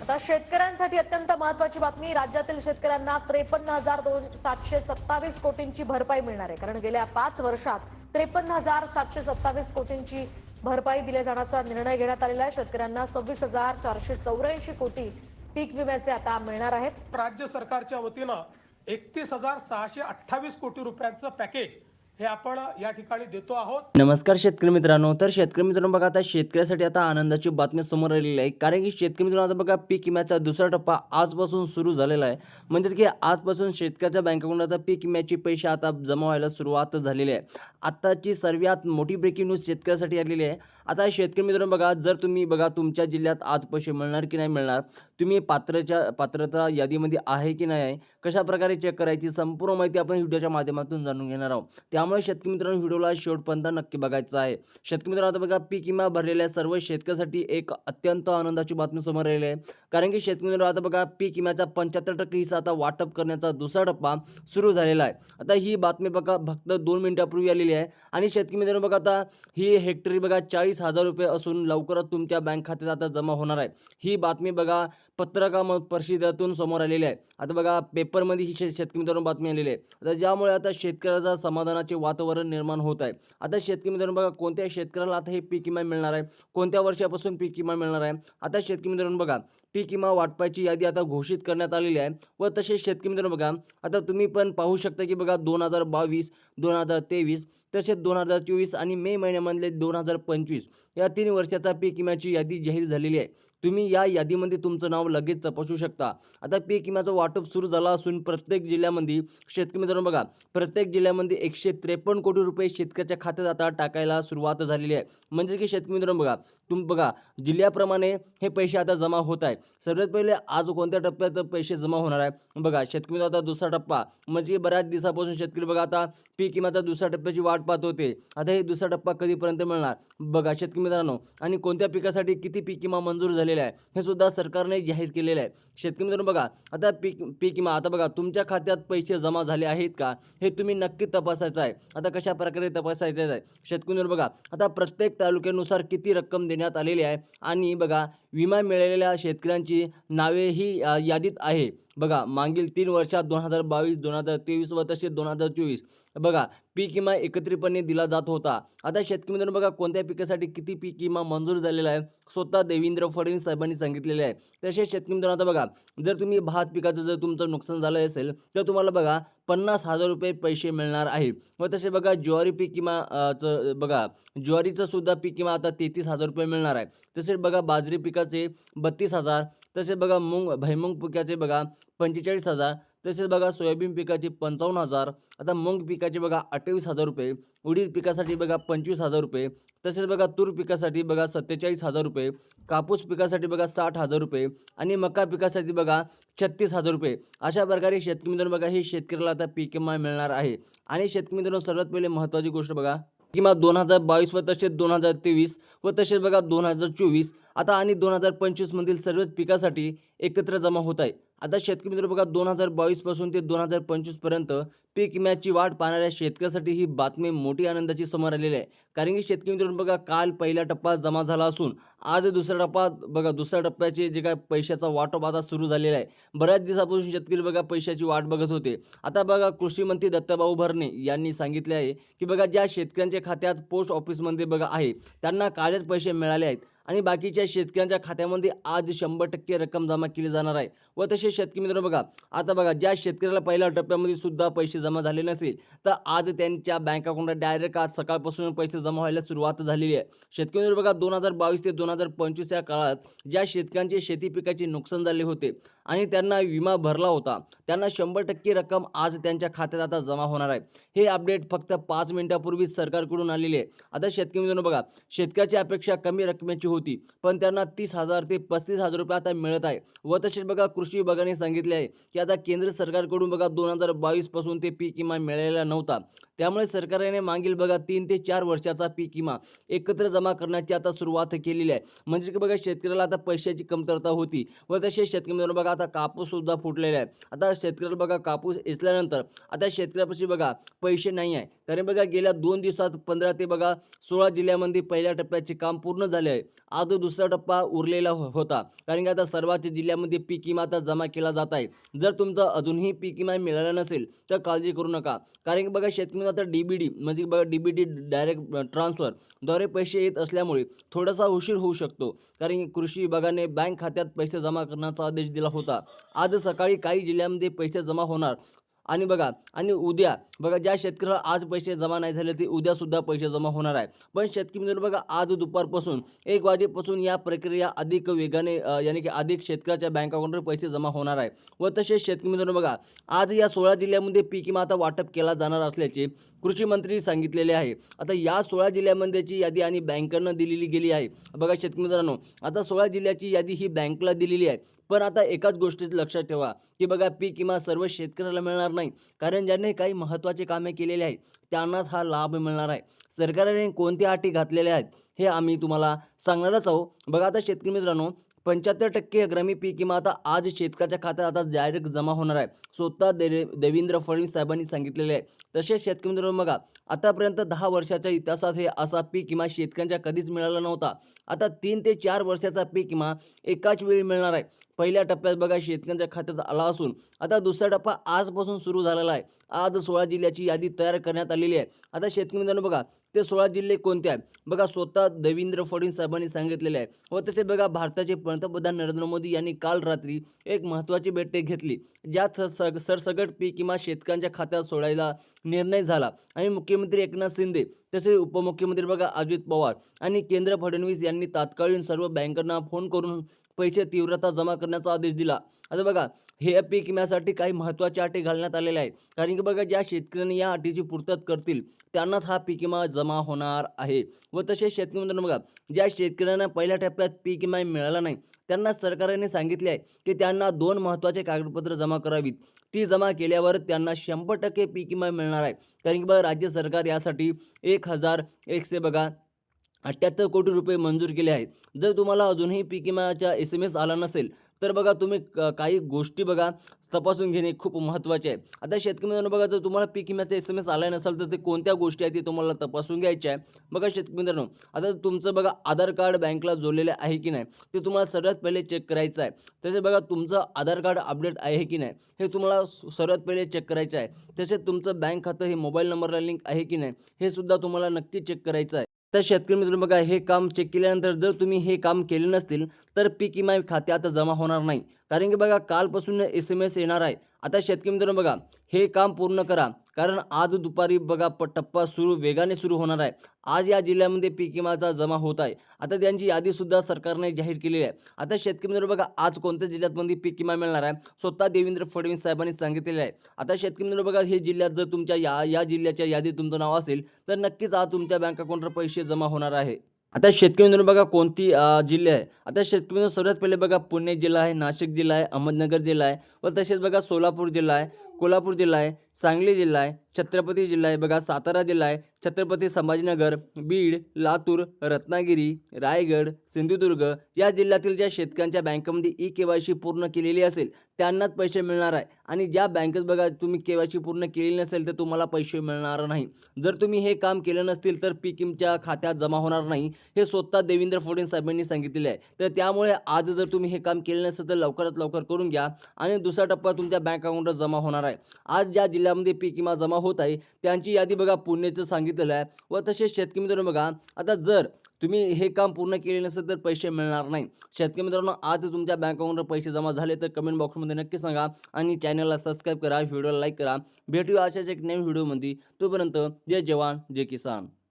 आता शेतकऱ्यांसाठी अत्यंत महत्वाची बातमी राज्यातील शेतकऱ्यांना त्रेपन्न हजार दोन सातशे सत्तावीस कोटींची भरपाई मिळणार आहे. कारण गेल्या पाच वर्षात त्रेपन्न हजार सातशे सत्तावीस कोटींची भरपाई दिल्या जाण्याचा निर्णय घेण्यात आलेला आहे. शेतकऱ्यांना सव्वीस हजार चारशे चौऱ्याऐंशी कोटी पीक विम्याचे आता मिळणार आहेत. राज्य सरकारच्या वतीनं एकतीस हजार सहाशे अठ्ठावीस कोटी रुपयांचं पॅकेज हे आपण या ठिकाणी देतो आहोत. नमस्कार शेतकरी मित्रांनो तर शेतकरी मित्रांनो बघा आता शेतकऱ्यासाठी आता आनंदाची बातमी समोर आलेली आहे. कारण की शेतकरी मित्रांनो आता बघा पीक विम्याचा दुसरा टप्पा आजपासून सुरू झालेला आहे. म्हणजेच की आजपासून शेतकऱ्याच्या बँक अकाउंटात आता पीक विम्याचे पैसे आता जमा व्हायला सुरुवात झालेली आहे. आत्ताची सर्वात मोठी ब्रेकिंग न्यूज शेतकऱ्यासाठी आलेली आहे. आता शेतकरी मित्रांनो बघा जर तुम्ही बघा तुमच्या जिल्ह्यात आज पैसे मिळणार की नाही मिळणार तुम्ही पात्रच्या पात्रता यादीमध्ये आहे की नाही आहे कशा प्रकारे चेक करायची संपूर्ण माहिती आपण व्हिडिओच्या माध्यमातून जाणून घेणार आहोत. त्यामुळे शेतकरी मित्रांनो व्हिडिओला शेवटपर्यंत नक्की बघायचं आहे. शेतकरी मित्रांनो आता बघा पीक विमा भरलेल्या सर्व शेतकऱ्यासाठी एक अत्यंत आनंदाची बातमी समोर आलेली आहे. कारण की शेतकरी मित्रांनो आता बघा पीक विम्याचा पंच्याहत्तर टक्के हिस्सा आता वाटप करण्याचा दुसरा टप्पा सुरू झालेला आहे. आता ही बातमी बघा फक्त दोन मिनिटापूर्वी आलेली आहे. आणि शेतकरी मित्रांनो बघा आता ही हेक्टरी बघा चाळीस हजार रुपये असून लवकरच तुमच्या बँक खात्यात आता जमा होणार आहे. ही बातमी बघा पत्रका परिषदेतून समोर आलेली आहे. आता बघा पेपरमध्ये ही शेतकरी मित्रांनो बातमी आलेली आहे. आता ज्यामुळे आता शेतकऱ्याचा समाधानाचे वातावरण निर्माण होत आहे. आता शेतकरी मित्रांनो बघा कोणत्या शेतकऱ्याला आता हे पीक विमा मिळणार आहे? कोणत्या वर्षापासून पीक विमा मिळणार आहे? आता शेतकरी मित्रांनो बघा पीक विमा वाटपाची यादी आता घोषित करण्यात आलेली आहे व तसेच शेतकरी मित्रांनो बघा आता तुम्ही पण पाहू शकता की बघा दोन हजार बावीस दोन हजार तेवीस तसेच दोन हजार चोवीस आणि मे महिन्यामधले दोन हजार पंचवीस या तीन वर्षाचा पीक विम्याची यादी जाहीर झालेली आहे. तुम्ही या यादीमध्ये तुमचं नाव लगेच तपासू शकता. आता पीक विम्याचं वाटप सुरू झालं असून प्रत्येक जिल्ह्यामध्ये शेतकरी मित्रांनो बघा प्रत्येक जिल्ह्यामध्ये एकशे त्रेपन्न कोटी रुपये शेतकऱ्याच्या खात्यात आता टाकायला सुरुवात झालेली आहे. म्हणजे की शेतकरी मित्रांनो बघा तुम्ही बघा जिल्ह्याप्रमाणे हे पैसे आता जमा होत आहे सर्वात पहिले आज कोणत्या टप्प्यात पैसे जमा होणार आहे बघा शेतकरी आता दुसरा टप्पा. म्हणजे बऱ्याच दिवसापासून शेतकरी बघा आता पीक विम्याचा दुसऱ्या टप्प्याची वाट पाहत होते. आता हे दुसरा टप्पा कधीपर्यंत मिळणार? बघा शेतकरी मित्रांनो आणि कोणत्या पिकासाठी किती पीक विमा मंजूर झालेला आहे? हे सुद्धा सरकारने जाहीर केलेलं आहे. शेतकरी मित्रांनो बघा आता पीक पीक विमा आता बघा तुमच्या खात्यात पैसे जमा झाले आहेत का? हे तुम्ही नक्की तपासायचं आहे. आता कशा प्रकारे तपासायचं आहे? शेतकरी मित्रांनो बघा आता प्रत्येक तालुक्यानुसार किती रक्कम देणे देण्यात आलेली आहे. आणि बघा विमा मिळालेल्या शेतकऱ्यांची नावेही यादीत आहे. बघा मागील तीन वर्षात दोन हजार बावीस दोन हजार तेवीस व तसेच दोन हजार चोवीस बघा पीक विमा एकत्रितपणे दिला जात होता. आता शेतकरी मित्रांनो बघा कोणत्या पिकासाठी किती पीक विमा मंजूर झालेला आहे स्वतः देवेंद्र फडणवीस साहेबांनी सांगितलेले आहे. तसेच शेतकरी मित्रांनो आता बघा जर तुम्ही भात पिकाचं जर तुमचं नुकसान झालं असेल तर तुम्हाला बघा पन्नास हजार रुपये पैसे मिळणार आहे. व तसे बघा ज्वारी पीक विमा बघा ज्वारीचं सुद्धा पीक विमा आता तेहतीस हजार रुपये मिळणार आहे. तसेच बघा बाजरी पिकाचे बत्तीस हजार तसेच बघा मूग भैमुंग पिकाचे बघा पंचेचाळीस हजार तसेच बघा सोयाबीन पिकाचे पंचावन्न हजार आता मूग पिकाचे बघा अठ्ठावीस हजार रुपये उडीद पिकासाठी बघा पंचवीस हजार रुपये तसेच बघा तूर पिकासाठी बघा सत्तेचाळीस हजार रुपये कापूस पिकासाठी बघा साठ हजार रुपये आणि मका पिकासाठी बघा छत्तीस हजार रुपये. अशा प्रकारे शेतकरी मित्रांनो बघा हे शेतकऱ्याला आता पीक विमा मिळणार आहे. आणि शेतकरी मित्रांनो सर्वात पहिले महत्त्वाची गोष्ट बघा किंवा दोन हजार बावीस व तसेच दोन हजार तेवीस व तसेच बघा दोन हजार चोवीस आता आणि दोन हजार पंचवीसमधील सर्वच पिकासाठी एकत्र जमा होत आहे. आता शेतकरी मित्र बघा दोन हजार बावीसपासून ते दोन हजार पंचवीसपर्यंत पीक विम्याची वाट पाहणाऱ्या शेतकऱ्यासाठी ही बातमी मोठी आनंदाची समोर आलेली आहे. कारण की शेतकरी मित्रांनो बघा काल पहिला टप्पा जमा झाला असून आज दुसरा टप्पा बघा दुसऱ्या टप्प्याचे जे काय पैशाचा वाटप आता सुरू झालेला आहे. बऱ्याच दिवसापासून शेतकरी बघा पैशाची वाट बघत होते. आता बघा कृषी मंत्री दत्ताभाऊ भरणे यांनी सांगितले आहे की बघा ज्या शेतकऱ्यांच्या खात्यात पोस्ट ऑफिसमध्ये बघा आहे त्यांना कालच पैसे मिळाले आहेत. आणि बाकीच्या शेतकऱ्यांच्या खात्यामध्ये आज शंभर टक्के रक्कम जमा केली जाणार आहे. व तसे शेतकरी मित्र बघा आता बघा ज्या शेतकऱ्याला पहिल्या टप्प्यामध्ये सुद्धा पैसे जमा झाले नसेल तर आज त्यांच्या बँक अकाउंटला डायरेक्ट आज सकाळपासून पैसे जमा व्हायला सुरुवात झालेली आहे. शेतकरी मित्र बघा दोन हजार बावीस ते दोन हजार पंचवीस या काळात ज्या शेतकऱ्यांचे शेती पिकाचे नुकसान झाले होते आणि त्यांना विमा भरला होता. त्यांना शंभर टक्के रक्कम आज त्यांच्या खात्यात आता जमा होणार आहे. हे अपडेट फक्त पाच मिनिटापूर्वी सरकारकडून आलेले आहे. आता शेतकरी मित्रांनो बघा शेतकऱ्याची अपेक्षा कमी रकमेची होती पण त्यांना तीस हजार ते पस्तीस हजार रुपये आता मिळत आहे. व तसेच बघा कृषी विभागाने सांगितले आहे की आता केंद्र सरकारकडून बघा दोन हजार बावीसपासून ते पीक विमा मिळालेला नव्हता. त्यामुळे सरकारने मागील बघा तीन ते चार वर्षाचा पीक विमा एकत्र जमा करण्याची आता सुरुवात केलेली आहे. म्हणजे की बघा शेतकऱ्याला आता पैशाची कमतरता होती. व तसेच शेतकरी मित्रांनो बघा आता कापूस सुद्धा फुटलेला आहे आता शेतकऱ्याला बघा कापूस इचल्यानंतर आता शेतकऱ्यापाशी बघा पैसे नाही आहे. कारण बघा गेल्या दोन दिवसात पंधरा ते बघा सोळा जिल्ह्यामध्ये पहिल्या टप्प्याचे काम पूर्ण झाले आहे. आज दुसरा टप्पा उरलेला हो-, होता. कारण की आता सर्वांच्या जिल्ह्यामध्ये पीक विमा आता जमा केला जात आहे. जर तुमचा अजूनही पीक विमा मिळाला नसेल तर काळजी करू नका. कारण की बघा शेतकरी आता डी बी डी म्हणजे बघा डी बी डी डायरेक्ट ट्रान्सफरद्वारे पैसे येत असल्यामुळे थोडासा उशीर होऊ शकतो. कारण की कृषी विभागाने बँक खात्यात पैसे जमा करण्याचा आदेश दिला होता. होता. आज सकाळी काही जिल्ह्यांमध्ये पैसे जमा होणार. आणि बघा आणि उद्या बघा ज्या शेतकऱ्याला आज पैसे जमा नाही झाले ते उद्यासुद्धा पैसे जमा होणार आहे. पण शेतकरी मित्रांनो बघा आज दुपारपासून एक वाजेपासून या प्रक्रिया अधिक वेगाने याने यानी की अधिक शेतकऱ्याच्या बँक अकाउंटवर पैसे जमा होणार आहे. व तसेच शेतकरी मित्रांनो बघा आज या सोळा जिल्ह्यामध्ये पीक विमा आता वाटप केला जाणार असल्याचे कृषी मंत्री सांगितलेले आहे. आता या सोळा जिल्ह्यामध्येची यादी आणि बँकांना दिलेली गेली आहे. बघा शेतकरी मित्रांनो आता सोळा जिल्ह्याची यादी ही बँकला दिलेली आहे. पण आता एकाच गोष्टीत लक्षात ठेवा की बघा पीक किंवा सर्व शेतकऱ्याला मिळणार नाही. कारण ज्यांनी काही महत्त्वाचे कामे केलेली आहेत त्यांनाच हा लाभ मिळणार आहे. सरकारने कोणत्या अटी घातलेल्या आहेत हे आम्ही तुम्हाला सांगणारच आहोत. बघा आता शेतकरी मित्रांनो पंच्याहत्तर टक्के अग्रमी पीक किंवा आता आज शेतकऱ्याच्या खात्यात आता डायरेक्ट जमा होणार आहे. स्वतः दे देवेंद्र फडणवीस साहेबांनी सांगितलेले आहे. तसेच शेतकरी मित्रांनो बघा आतापर्यंत दहा वर्षाच्या इतिहासात हे असा पीक किंवा शेतकऱ्यांच्या कधीच मिळाला नव्हता. आता तीन ते चार वर्षाचा पीक किंवा एकाच वेळी मिळणार आहे. पहिल्या टप्प्यात बघा शेतकऱ्यांच्या खात्यात आला असून आता दुसरा टप्पा आजपासून सुरू झालेला आहे. आज सोळा जिल्ह्याची यादी तयार करण्यात आलेली आहे. आता शेतकरी मित्रांनो बघा ते सोळा जिल्हे कोणते आहेत? बघा स्वतः देवेंद्र फडणवीस साहेबांनी सांगितलेले आहे. व तसे बघा भारताचे पंतप्रधान नरेंद्र मोदी यांनी काल रात्री एक महत्त्वाची बैठक घेतली ज्यात सग सरसगट पीक किंवा शेतकऱ्यांच्या खात्यात सोडायला निर्णय झाला. आणि मुख्यमंत्री एकनाथ शिंदे तसेच उपमुख्यमंत्री बघा अजित पवार आणि केंद्र फडणवीस यांनी तात्कालीन सर्व बँकांना फोन करून पैसे तीव्रता जमा करण्याचा आदेश दिला. आता बघा हे पीक विम्यासाठी काही महत्त्वाच्या अटी घालण्यात आलेल्या आहेत. कारण की बघा ज्या शेतकऱ्यांनी या अटीची पूर्तता करतील त्यांनाच हा पीक विमा जमा होणार आहे. व तसेच शेतकरी बघा ज्या शेतकऱ्यांना पहिल्या टप्प्यात पीक विमा मिळाला नाही त्यांना सरकारने सांगितले आहे की त्यांना दोन महत्त्वाचे कागदपत्र जमा करावीत. ती जमा केल्यावर त्यांना शंभर टक्के पीक विमा मिळणार आहे. कारण की बघा राज्य सरकार यासाठी एक हजार एकशे बघा अठ्ठ्याहत्तर कोटी रुपये मंजूर केले आहेत. जर तुम्हाला अजूनही पीक विम्याचा एस एम एस आला नसेल तर बघा तुम्ही क- काही गोष्टी बघा तपासून घेणे खूप महत्त्वाचे आहे. आता शेतकरी मित्रांनो बघा जर तुम्हाला पीक विम्याचा एस एम एस आला नसेल तर ते कोणत्या गोष्टी आहेत ते तुम्हाला तपासून घ्यायचे आहे. बघा शेतकरी मित्रांनो आता तुमचं बघा आधार कार्ड बँकला जोडलेलं आहे की नाही ते तुम्हाला सर्वात पहिले चेक करायचं आहे. तसेच बघा तुमचं आधार कार्ड अपडेट आहे की नाही हे तुम्हाला सर्वात पहिले चेक करायचं आहे. तसेच तुमचं बँक खातं हे मोबाईल नंबरला लिंक आहे की नाही हे सुद्धा तुम्हाला नक्की चेक करायचं आहे. तर शेतकरी मित्रांनो बघा हे काम चेक केल्यानंतर जर तुम्ही हे काम केले नसतील तर पीक विमा खात्यात जमा होणार नाही. कारण की बघा कालपासून एस एम एस येणार आहे. आता शेतकरी मित्रांनो बघा हे काम पूर्ण करा. कारण आज दुपारी बघा प टप्पा सुरू वेगाने सुरू होणार आहे. आज या जिल्ह्यामध्ये पीक विमाचा जमा होत आहे. आता त्यांची यादीसुद्धा सरकारने जाहीर केलेली आहे. आता शेतकरी मित्रांनो बघा आज कोणत्या जिल्ह्यातमध्ये पीक विमा मिळणार आहे? स्वतः देवेंद्र फडणवीस साहेबांनी सांगितलेलं आहे. आता शेतकरी मित्रांनो बघा हे जिल्ह्यात जर तुमच्या या या जिल्ह्याच्या यादीत तुमचं नाव असेल तर नक्कीच आज तुमच्या बँक अकाउंटवर पैसे जमा होणार आहे. आता शेतकरी मित्रांनो बघा कोणती जिल्हे आहे. आता शेतकरी मित्रांनो सर्वात पहिले बघा पुणे जिल्हा आहे नाशिक जिल्हा आहे अहमदनगर जिल्हा आहे. व तसेच बघा सोलापूर जिल्हा आहे कोल्हापूर जिल्हा आहे सांगली जिल्हा आहे. छत्रपती जिल्हा आहे. बघा सातारा जिल्हा आहे. छत्रपती संभाजीनगर बीड लातूर रत्नागिरी रायगड सिंधुदुर्ग या जिल्ह्यातील ज्या शेतकऱ्यांच्या बँकेमध्ये ई के वाय सी पूर्ण केलेली असेल त्यांनाच पैसे मिळणार आहे. आणि ज्या बँकेत बघा तुम्ही के वाय सी पूर्ण केलेली नसेल तर तुम्हाला पैसे मिळणार नाही. जर तुम्ही हे काम केलं नसतील तर पीक खात्यात जमा होणार नाही. हे स्वतः देवेंद्र फडणवीस साहेबांनी सांगितलेले आहे. तर त्यामुळे आज जर तुम्ही हे काम केलं नसेल तर लवकरात लवकर करून घ्या. आणि दुसरा टप्पा तुमच्या बँक अकाउंटवर जमा होणार आहे. आज ज्या जिल्ह्यामध्ये पीक विमा जमा होत आहे. त्यांची यादी बघा पुण्याचं सांगितलेलं आहे. व तसेच शेतकरी मित्रांनो बघा आता जर तुम्ही हे काम पूर्ण केले नसेल तर पैसे मिळणार नाही. शेतकरी मित्रांनो आज तुमच्या बँक अकाउंटवर पैसे जमा झाले तर कमेंट बॉक्समध्ये नक्की सांगा आणि चॅनलला सबस्क्राईब करा व्हिडिओला लाईक करा. भेटूया अशाच एक नवीन व्हिडिओमध्ये तोपर्यंत जय जवान जय किसान.